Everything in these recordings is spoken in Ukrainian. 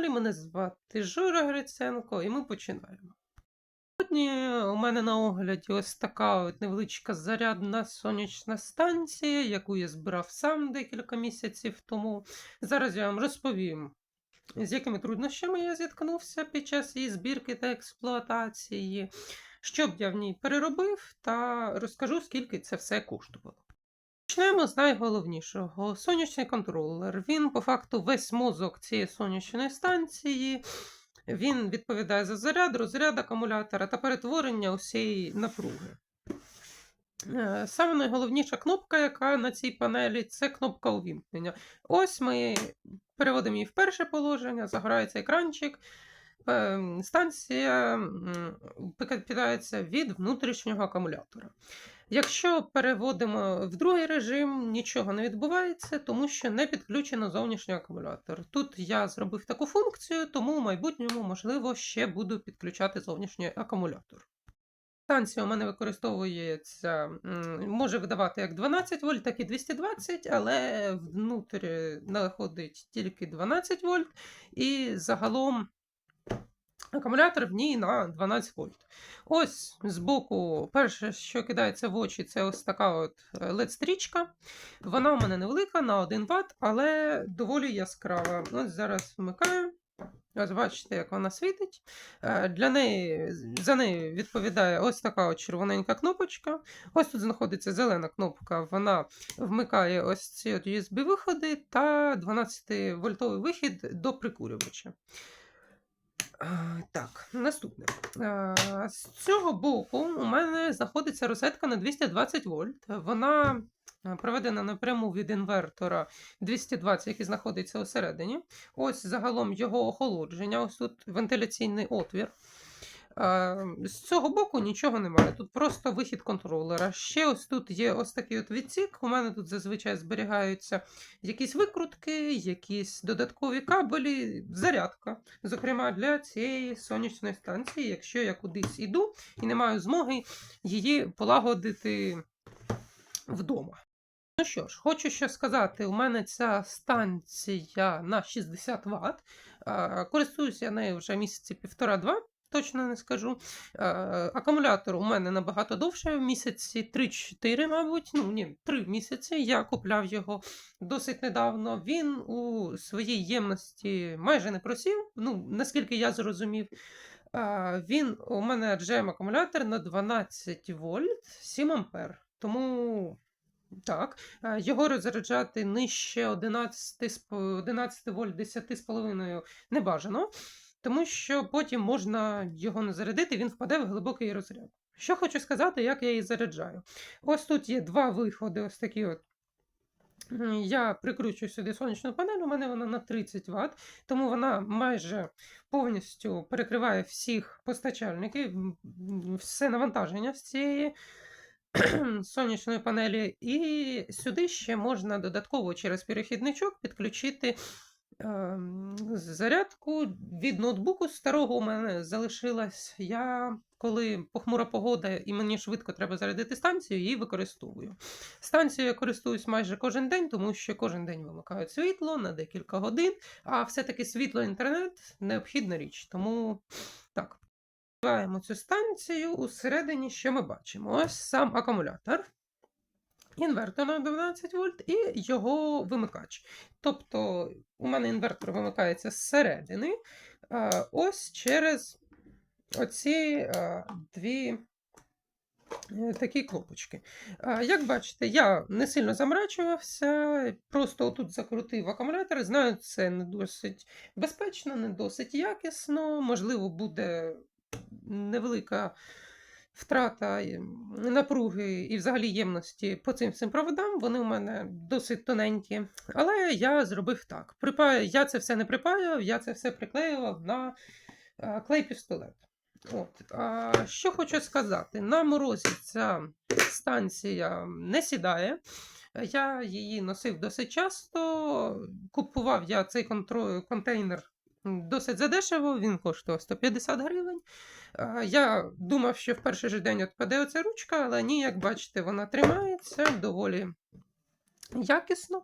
каналі. Мене звати Жура Гриценко, і ми починаємо. Сьогодні у мене на огляді ось така от невеличка зарядна сонячна станція, яку я збирав сам декілька місяців тому. Зараз я вам розповім, з якими труднощами я зіткнувся під час її збірки та експлуатації, що б я в ній переробив, та розкажу, скільки це все коштувало. Почнемо з найголовнішого. Сонячний контролер. Він, по факту, весь мозок цієї сонячної станції. Він відповідає за заряд, розряд акумулятора та перетворення усієї напруги. Е, Саме найголовніша кнопка, яка на цій панелі, це кнопка увімкнення. Ось ми переводимо її в перше положення, загорається екранчик. Е, Станція м, питається від внутрішнього акумулятора. Якщо переводимо в другий режим, нічого не відбувається, тому що не підключено зовнішній акумулятор. Тут я зробив таку функцію, тому в майбутньому, можливо, ще буду підключати зовнішній акумулятор. Станція у мене використовується, може видавати як 12 вольт, так і 220, але внутрі знаходить тільки 12 вольт, і загалом акумулятор в ній на 12 вольт. Ось збоку, перше, що кидається в очі, це ось така от LED-стрічка. Вона у мене невелика на 1 Вт, але доволі яскрава. Ось зараз вмикаю. Ось бачите, як вона світить. Е, Для неї, за нею відповідає ось така от червоненька кнопочка. Ось тут знаходиться зелена кнопка. Вона вмикає ось ці от USB-виходи та 12-вольтовий вихід до прикурювача. Е, Так, наступне. Е, З цього боку у мене знаходиться розетка на 220 вольт. Вона е, проведена напряму від інвертора 220, який знаходиться усередині. Ось загалом його охолодження. Ось тут вентиляційний отвір. Е, З цього боку нічого немає. Тут просто вихід контролера. Ще ось тут є ось такий от відсік. У мене тут зазвичай зберігаються якісь викрутки, якісь додаткові кабелі, зарядка. Зокрема, для цієї сонячної станції, якщо я кудись іду і не маю змоги її полагодити вдома. Ну що ж, хочу ще сказати, у мене ця станція на 60 Вт. Користуюся я нею вже місяці півтора-два. Точно не скажу. Е, Акумулятор у мене набагато довше, в місяці 3-4, мабуть. Ну, ні, 3 місяці. Я купляв його досить недавно. Він у своїй ємності майже не просів, ну, наскільки я зрозумів. Е, Він у мене GM акумулятор на 12 вольт 7 ампер. Тому. Так, е, його розряджати нижче 11, сп- 11 вольт 10,5 не бажано, тому що потім можна його не зарядити, він впаде в глибокий розряд. Що хочу сказати, як я її заряджаю. Ось тут є два виходи, ось такі от. Я прикручую сюди сонячну панель, у мене вона на 30 Вт, тому вона майже повністю перекриває всіх постачальників, все навантаження з цієї сонячної панелі. І сюди ще можна додатково через перехідничок підключити зарядку від ноутбуку старого у мене залишилась. Я коли похмура погода і мені швидко треба зарядити станцію, її використовую. Станцією я користуюсь майже кожен день, тому що кожен день вимикають світло на декілька годин, а все-таки світло інтернет необхідна річ. Тому так. Відкриваємо цю станцію. Усередині, що ми бачимо? Ось сам акумулятор. Інвертор на 12 вольт і його вимикач. Тобто, у мене інвертор вимикається зсередини, а, ось через оці а, дві е, такі кнопочки. Як бачите, я не сильно замрачувався, просто отут закрутив акумулятор. Знаю, це не досить безпечно, не досить якісно. Можливо, буде невелика втрата напруги і взагалі ємності по цим всім проводам. Вони у мене досить тоненькі. Але я зробив так. Я це все не припаяв, я це все приклеював на е, клей-пістолет. От. А, що хочу сказати, на морозі ця станція не сідає. Я її носив досить часто. Купував я цей контейнер досить задешево, він коштував 150 гривень. Я думав, що в перший же день відпаде оця ручка, але ні, як бачите, вона тримається доволі якісно.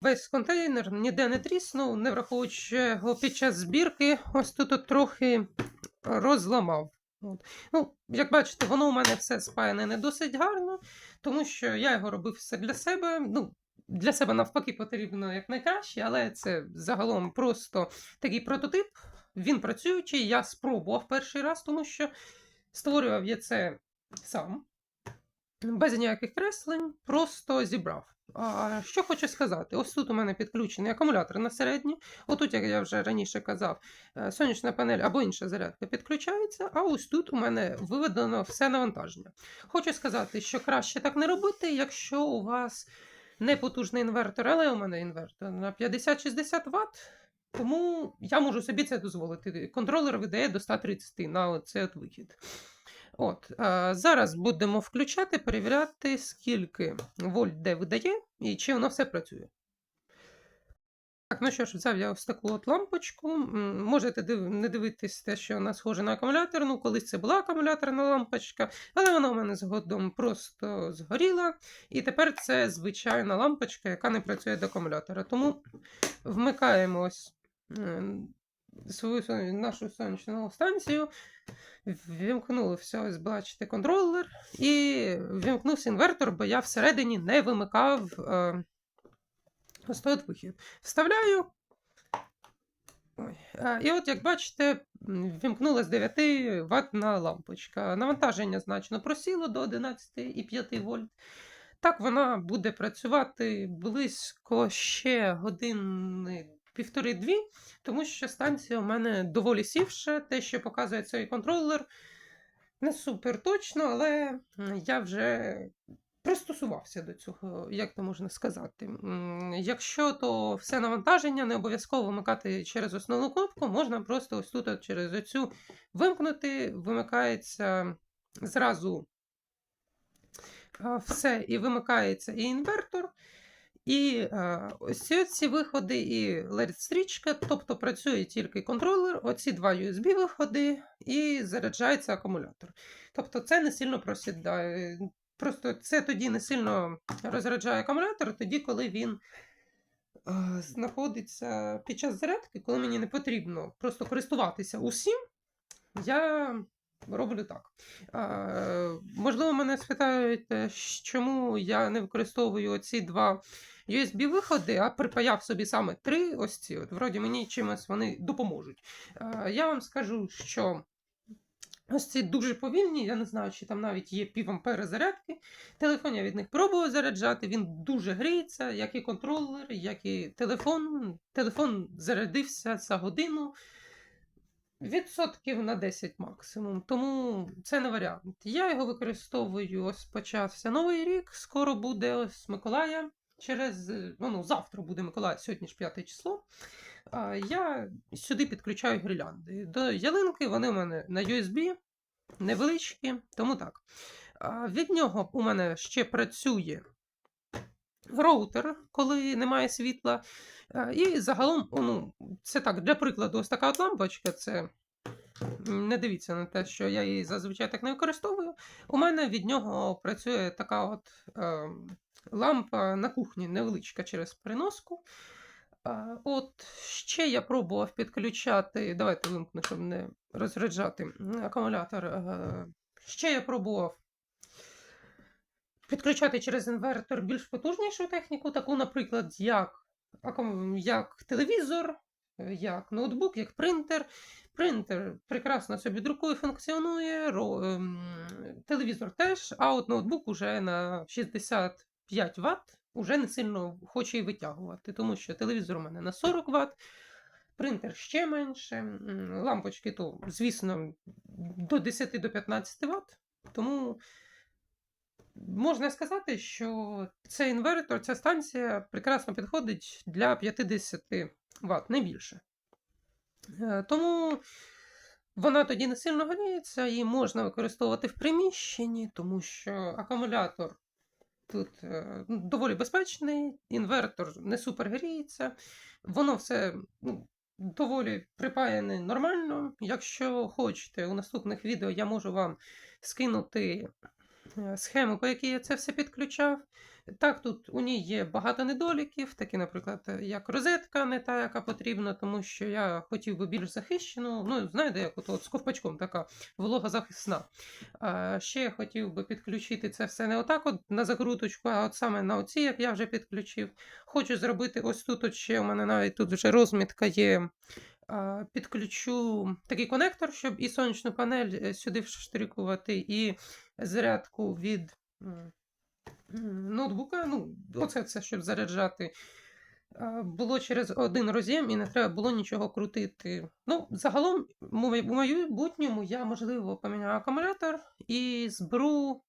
весь контейнер ніде не тріснув, не враховуючи його під час збірки, ось тут трохи розламав. От. Ну, як бачите, воно у мене все спаяне не досить гарно, тому що я його робив все для себе. Ну, для себе навпаки потрібно як найкраще, але це загалом просто такий прототип. Він працюючий, я спробував перший раз, тому що створював я це сам, без ніяких креслень, просто зібрав. А, що хочу сказати, ось тут у мене підключений акумулятор на середній. Отут, як я вже раніше казав, е, сонячна панель або інша зарядка підключається, а ось тут у мене виведено все навантаження. Хочу сказати, що краще так не робити, якщо у вас не потужний інвертор, але у мене інвертор на 50-60 Вт. Тому я можу собі це дозволити. Контролер видає до 130 на цей от вихід. От, а, зараз будемо включати, перевіряти, скільки вольт де видає і чи воно все працює. Так, ну що ж, взяв я ось таку от лампочку. Можете не дивитись те, що вона схожа на акумулятор. Ну, колись це була акумуляторна лампочка, але вона у мене згодом просто згоріла. І тепер це звичайна лампочка, яка не працює до акумулятора. Тому вмикаємо ось свою нашу сонячну станцію. Вімкнули все, бачите, контролер і вімкнувся інвертор, бо я всередині не вимикав е, ось вихід. Вставляю. Ой. е, І от, як бачите, м, вімкнулась 9 ватна лампочка. Навантаження значно просіло до 11,5 вольт. Так вона буде працювати близько ще години півтори-дві, тому що станція у мене доволі сівша. Те, що показує цей контролер, не супер точно, але я вже пристосувався до цього, як то можна сказати. Якщо то все навантаження, не обов'язково вмикати через основну кнопку, можна просто ось тут через оцю вимкнути, вимикається зразу все, і вимикається і інвертор. І е, ось ці- виходи, і LED-стрічка, тобто працює тільки контролер, оці два USB-виходи, і заряджається акумулятор. Тобто це не сильно просідає. Просто це тоді не сильно розряджає акумулятор, тоді, коли він е, знаходиться під час зарядки, коли мені не потрібно просто користуватися усім, я роблю так. Е, можливо, мене спитають, чому я не використовую ці два USB-виходи, а припаяв собі саме три ось ці. От, вроді мені чимось вони допоможуть. Е, я вам скажу, що. Ось ці дуже повільні, я не знаю, чи там навіть є пів ампера зарядки. Телефон я від них пробував заряджати, він дуже гріється, як і контролер, як і телефон. Телефон зарядився за годину. Відсотків на 10 максимум, тому це не варіант. Я його використовую, ось почався новий рік, скоро буде ось Миколая. Через, е, ну, ну, завтра буде Миколай, сьогодні ж 5 число. Я сюди підключаю гірлянди. До ялинки вони у мене на USB невеличкі, тому так. Від нього у мене ще працює роутер, коли немає світла. І загалом, ну, це так, для прикладу, ось така от лампочка. Це не дивіться на те, що я її зазвичай так не використовую. У мене від нього працює така от е, лампа на кухні, невеличка через переноску. А, От ще я пробував підключати. Давайте вимкну, щоб не розряджати акумулятор. Е, Ще я пробував підключати через інвертор більш потужнішу техніку, таку, наприклад, як, як телевізор, е, як ноутбук, як принтер. Принтер прекрасно собі друкує, функціонує, ем, телевізор теж, а от ноутбук уже на 65 Вт уже не сильно хоче і витягувати, тому що телевізор у мене на 40 Вт, принтер ще менше, лампочки то, звісно, до 10 до 15 Вт. Тому можна сказати, що цей інвертор, ця станція прекрасно підходить для 50 Вт, не більше. Е, Тому вона тоді не сильно гріється, її можна використовувати в приміщенні, тому що акумулятор тут е, доволі безпечний, інвертор не супер гріється, воно все ну, доволі припаяне нормально. Якщо хочете, у наступних відео я можу вам скинути е, схему, по якій я це все підключав. Так, тут у ній є багато недоліків, такі, наприклад, е, як розетка не та, яка потрібна, тому що я хотів би більш захищену. Ну, знаєте, як от, з ковпачком така вологозахисна. А, ще я хотів би підключити це все не отак, от на закруточку, а от саме на оці, як я вже підключив. Хочу зробити ось тут, от ще у мене навіть тут вже розмітка є. Підключу такий конектор, щоб і сонячну панель е, сюди вштрикувати, і зарядку від ноутбука. Ну, оце це, щоб заряджати. Було через один роз'єм і не треба було нічого крутити. Ну, загалом, у майбутньому я, можливо, поміняю акумулятор і зберу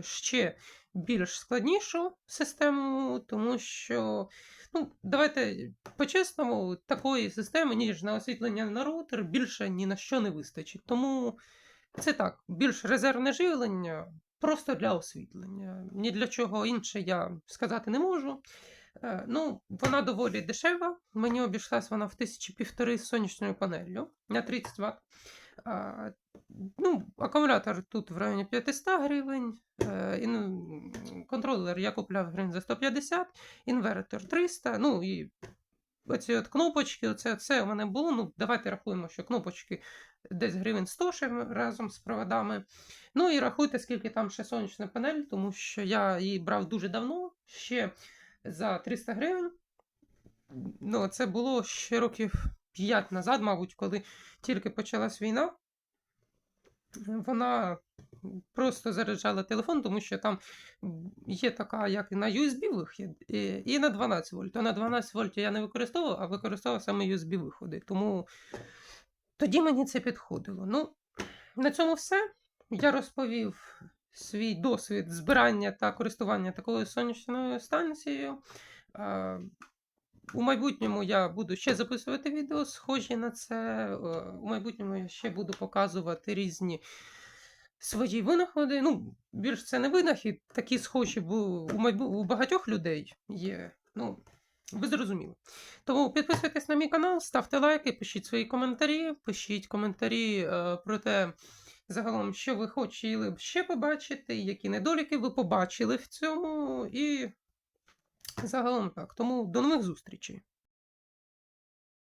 ще більш складнішу систему, тому що, ну, давайте по-чесному, такої системи, ніж на освітлення на роутер, більше ні на що не вистачить. Тому це так, більш резервне живлення, просто для освітлення. Ні для чого інше я сказати не можу. Е, Ну, вона доволі дешева. Мені обійшлась вона в тисячі півтори з сонячною панелью на 30 Вт. Ну, акумулятор тут в районі 500 гривень. Е, контролер я купляв гривень за 150, інвертор 300. Ну і оці от кнопочки, оце все у мене було. Ну, давайте рахуємо, що кнопочки десь гривень 100 ще разом з проводами. Ну і рахуйте, скільки там ще сонячна панель, тому що я її брав дуже давно, ще за 300 гривень. Ну, це було ще років 5 назад, мабуть, коли тільки почалась війна. Вона просто заряджала телефон, тому що там є така, як і на USB вихід, і, на 12 вольт. А на 12 вольт я не використовував, а використовував саме USB виходи. Тому тоді мені це підходило. Ну, на цьому все. Я розповів свій досвід збирання та користування такою сонячною станцією. У майбутньому я буду ще записувати відео, схожі на це. Е, У майбутньому я ще буду показувати різні свої винаходи. Ну, більш це не винахід, такі схожі, у багатьох людей є. Ну, ви зрозуміли. Тому підписуйтесь на мій канал, ставте лайки, пишіть свої коментарі, пишіть коментарі е, про те, загалом, що ви хотіли б ще побачити, які недоліки ви побачили в цьому. І загалом так. Тому до нових зустрічей.